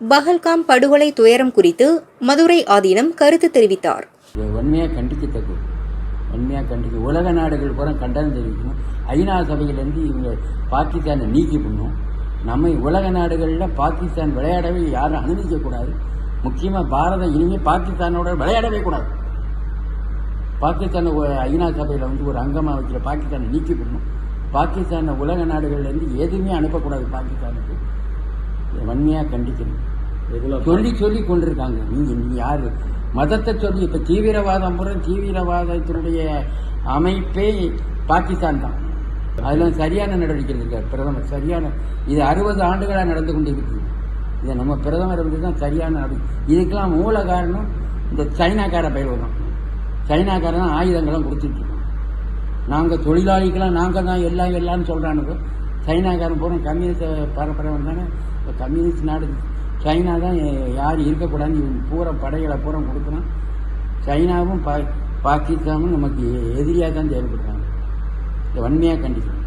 பஹல்காம் படுகொலை துயரம் குறித்து மதுரை ஆதீனம் கருத்து தெரிவித்தார். உண்மையாக வன்மையாக கண்டிக்கத்தக்கது. வன்மையாக கண்டிக்க. உலக நாடுகள் பூரா கண்டனம் தெரிவிக்கணும். ஐநா சபையிலேருந்து இவங்க பாகிஸ்தானை நீக்கி பண்ணும் நம்ம உலக நாடுகளில் பாகிஸ்தான் விளையாடவே யாரும் அனுமதிக்கக்கூடாது முக்கியமாக பாரதம் இனிமேல் பாகிஸ்தானோட விளையாடவே கூடாது. பாகிஸ்தானை ஐநா சபையில் வந்து ஒரு அங்கமாக வைக்கிற பாகிஸ்தானை நீக்கி பண்ணணும் பாகிஸ்தானை உலக நாடுகள்லேருந்து எதுவுமே அனுப்பக்கூடாது பாகிஸ்தானுக்கு. வன்மையாக கண்டிக்கணும். சொல்லி சொல்லி கொண்டிருக்காங்க. நீங்க நீங்க யாரு? மதத்தை சொல்லி இப்ப தீவிரவாதம் புறம் தீவிரவாதத்தினுடைய அமைப்பே பாகிஸ்தான் தான். அதுல சரியான நடவடிக்கை இருக்கார் பிரதமர் சரியான இது அறுபது ஆண்டுகளாக நடந்து கொண்டிருக்கு. இதை நம்ம பிரதமர் வந்து தான் சரியான நடவடிக்கை இதுக்கெல்லாம் மூல காரணம் இந்த சைனாக்கார பயிர் தான். சைனாக்காரன் தான் ஆயுதங்கள்லாம் கொடுத்துட்டு இருக்கோம் நாங்கள் தொழிலாளிகளாம் நாங்கள் தான் எல்லாம் எல்லாம்னு சொல்கிறானுங்க சைனாக்காரன் பூரா கம்யூனிஸ்ட் பரப்புறவன் தானே. இப்போ கம்யூனிஸ்ட் நாடு சைனா தான் யார் இருக்கக்கூடாதுன்னு இவன் பூரா படைகளை பூரா கொடுக்குறான். சைனாவும் பா பாகிஸ்தானும் நமக்கு எதிரியாக தான் செயல்படுறாங்க. இதை வன்மையாக கண்டிக்கிறோம்